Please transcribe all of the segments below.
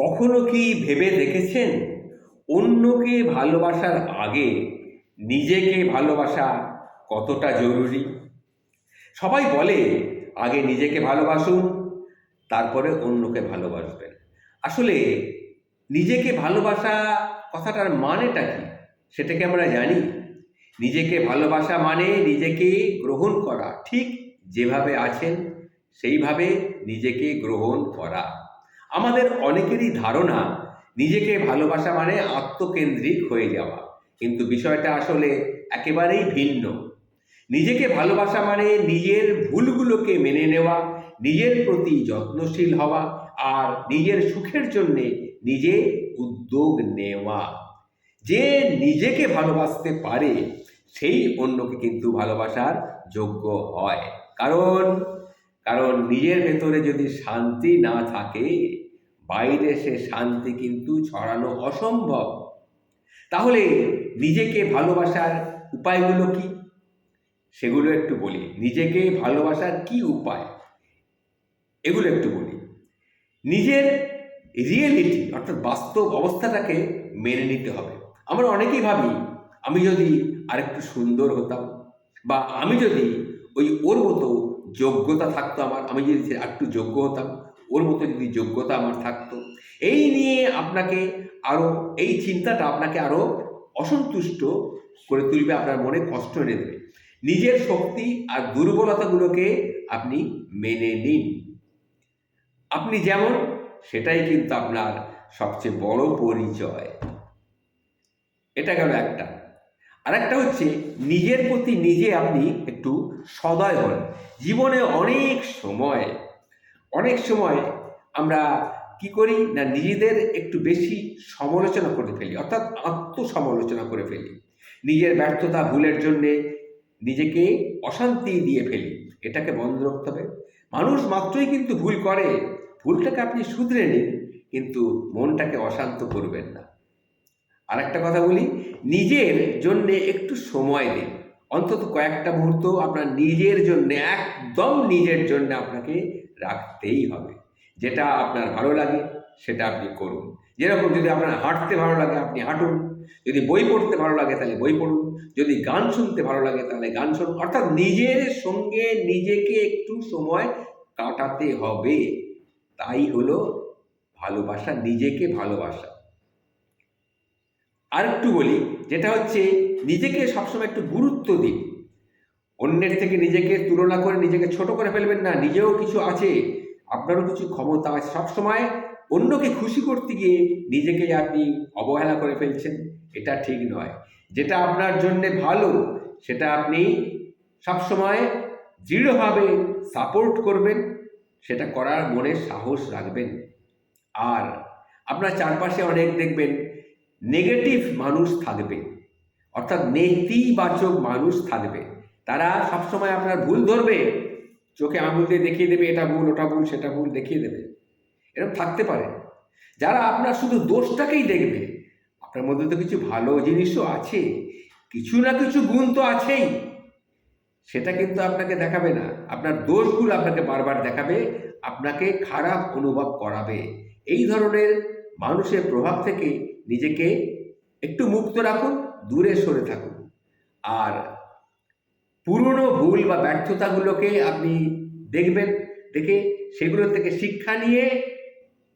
কখনো কি ভেবে দেখেছেন? অন্যকে ভালোবাসার আগে নিজেকে ভালোবাসা কতটা জরুরি? সবাই বলে, আগে নিজেকে ভালোবাসুন, তারপরে অন্যকে ভালোবাসবেন। আসলে নিজেকে ভালোবাসা কথাটার মানেটা কি? সেটাকে আমরা জানি। নিজেকে ভালোবাসা মানে নিজেকে গ্রহণ করা। ঠিক যেভাবে আছেন, সেইভাবে নিজেকে গ্রহণ করা। আমাদের অনেকেরই ধারণা, নিজেকে ভালোবাসা মানে আত্মকেন্দ্রিক হয়ে যাওয়া। কিন্তু বিষয়টা আসলে একেবারেই ভিন্ন। নিজেকে ভালোবাসা মানে নিজের ভুলগুলোকে মেনে নেওয়া, নিজের প্রতি যত্নশীল হওয়া আর নিজের সুখের জন্যে নিজে উদ্যোগ নেওয়া। যে নিজেকে ভালোবাসতে পারে, সেই অন্যকে কিন্তু ভালোবাসার যোগ্য হয়। কারণ কারণ নিজের ভেতরে যদি শান্তি না থাকে, বাইরে সে শান্তি কিন্তু ছড়ানো অসম্ভব। তাহলে নিজেকে ভালোবাসার উপায়গুলো কি? সেগুলো একটু বলি। নিজেকে ভালোবাসার কি উপায়? এগুলো একটু বলি। নিজের রিয়েলিটি অর্থাৎ বাস্তব অবস্থাটাকে মেনে নিতে হবে। আমরা অনেকেই ভাবি, আমি যদি আরেকটু সুন্দর হতাম বা আমি যদি ওই ওর মতো যোগ্যতা থাকতো আমার, আমি যদি একটু যোগ্য হতাম, ওর মতো যদি যোগ্যতা আমার থাকতো, এই নিয়ে আপনাকে আরও এই চিন্তাটা আপনাকে আরও অসন্তুষ্ট করে তুলবে, আপনার মনে কষ্ট এনে দেবে। নিজের শক্তি আর দুর্বলতাগুলোকে আপনি মেনে নিন। আপনি যেমন, সেটাই কিন্তু আপনার সবচেয়ে বড় পরিচয়। এটা গেল একটা। আর একটা হচ্ছে নিজের প্রতি নিজে আপনি একটু সদয় হন। জীবনে অনেক সময় অনেক সময় আমরা কি করি না নিজেদের একটু বেশি সমালোচনা করে ফেলি, অর্থাৎ আত্মসমালোচনা করে ফেলি। নিজের ব্যর্থতা ভুলের জন্যে নিজেকে অশান্তি দিয়ে ফেলি, এটাকে বন্ধ রাখতে হবে। মানুষ মাত্রই কিন্তু ভুল করে, ভুলটাকে আপনি শুধরে নিন, কিন্তু মনটাকে অশান্ত করবেন না। আর একটা কথা বলি, নিজের জন্যে একটু সময় দিন। অন্তত কয়েকটা মুহূর্ত আপনার নিজের জন্যে, একদম নিজের জন্য আপনাকে রাখতেই হবে। যেটা আপনার ভালো লাগে, সেটা আপনি করুন। যেরকম যদি আপনার হাঁটতে ভালো লাগে, আপনি হাঁটুন। যদি বই পড়তে ভালো লাগে, তাহলে বই পড়ুন। যদি গান শুনতে ভালো লাগে, তাহলে গান শুনুন। অর্থাৎ নিজের সঙ্গে নিজেকে একটু সময় কাটাতে হবে। তাই হলো ভালোবাসা, নিজেকে ভালোবাসা। আর একটু বলি, যেটা হচ্ছে নিজেকে সবসময় একটু গুরুত্ব দিন। অন্যের থেকে নিজেকে তুলনা করে নিজেকে ছোট করে ফেলবেন না, নিজেও কিছু আছে, আপনারও কিছু ক্ষমতা আছে। সবসময় অন্যকে খুশি করতে গিয়ে নিজেকে আপনি অবহেলা করে ফেলছেন, এটা ঠিক নয়। যেটা আপনার জন্যে ভালো, সেটা আপনি সবসময় দৃঢ়ভাবে সাপোর্ট করবেন, সেটা করার মনে সাহস রাখবেন। আর আপনার চারপাশে অনেক দেখবেন নেগেটিভ মানুষ থাকবে। অর্থাৎ নেতিবাচক মানুষ থাকবে। তারা সবসময় আপনার ভুল ধরবে। চোখে আঙুল দিয়ে দেখিয়ে দেবে, এটা ভুল, ওটা ভুল, সেটা ভুল দেখিয়ে দেবে। এরকম থাকতে পারে। যারা আপনার শুধু দোষটাকেই দেখবে, আপনার মধ্যে তো কিছু ভালো জিনিসও আছে, কিছু না কিছু গুণ তো আছেই। সেটা কিন্তু আপনাকে দেখাবে না। আপনার দোষগুলো আপনাকে বারবার দেখাবে, আপনাকে খারাপ অনুভব করাবে। এই ধরনের মানুষের প্রভাব থেকে নিজেকে একটু মুক্ত রাখুন, দূরে সরে থাকুন। আর পুরনো ভুল বা ব্যর্থতাগুলোকে আপনি দেখবেন, দেখে সেগুলো থেকে শিক্ষা নিয়ে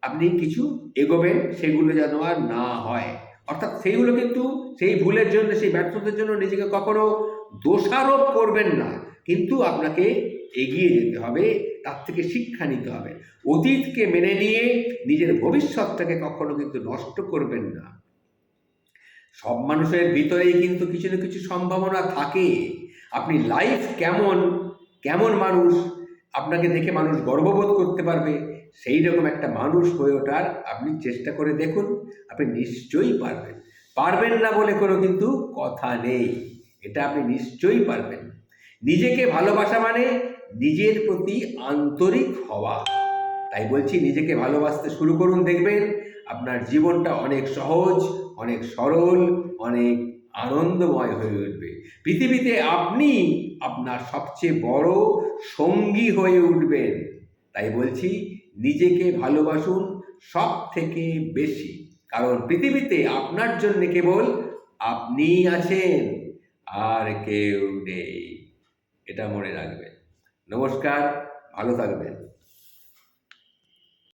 আপনি কিছু এগোবেন, সেগুলো যেন আর না হয়। অর্থাৎ সেইগুলো কিন্তু সেই ভুলের জন্য, সেই ব্যর্থতার জন্য নিজেকে কখনো দোষারোপ করবেন না। কিন্তু আপনাকে এগিয়ে যেতে হবে তার থেকে শিক্ষা নিতে হবে। অতীতকে মেনে নিয়ে নিজের ভবিষ্যৎটাকে কখনো কিন্তু নষ্ট করবেন না। সব মানুষের ভিতরেই কিন্তু কিছু না কিছু সম্ভাবনা থাকে। আপনি লাইফ কেমন কেমন মানুষ, আপনাকে দেখে মানুষ গর্ববোধ করতে পারবে। সেই রকম একটা মানুষ হয়ে ওঠার আপনি চেষ্টা করে দেখুন, আপনি নিশ্চয়ই পারবেন। পারবেন না বলে কোনো কিন্তু কথা নেই। এটা আপনি নিশ্চয়ই পারবেন। নিজেকে ভালোবাসা মানে নিজের প্রতি আন্তরিক হওয়া। তাই বলছি, নিজেকে ভালোবাসতে শুরু করুন, দেখবেন আপনার জীবনটা অনেক সহজ, অনেক সরল, অনেক আনন্দময় হয়ে উঠবে। পৃথিবীতে আপনি আপনার সবচেয়ে বড় সঙ্গী হয়ে উঠবেন। তাই বলছি, নিজেকে ভালোবাসুন সব থেকে বেশি। কারণ পৃথিবীতে আপনার জন্য কেবল আপনিই আছেন, আর কেউ নেই। এটা মনে রাখবেন। নমস্কার ভালো থাকবেন।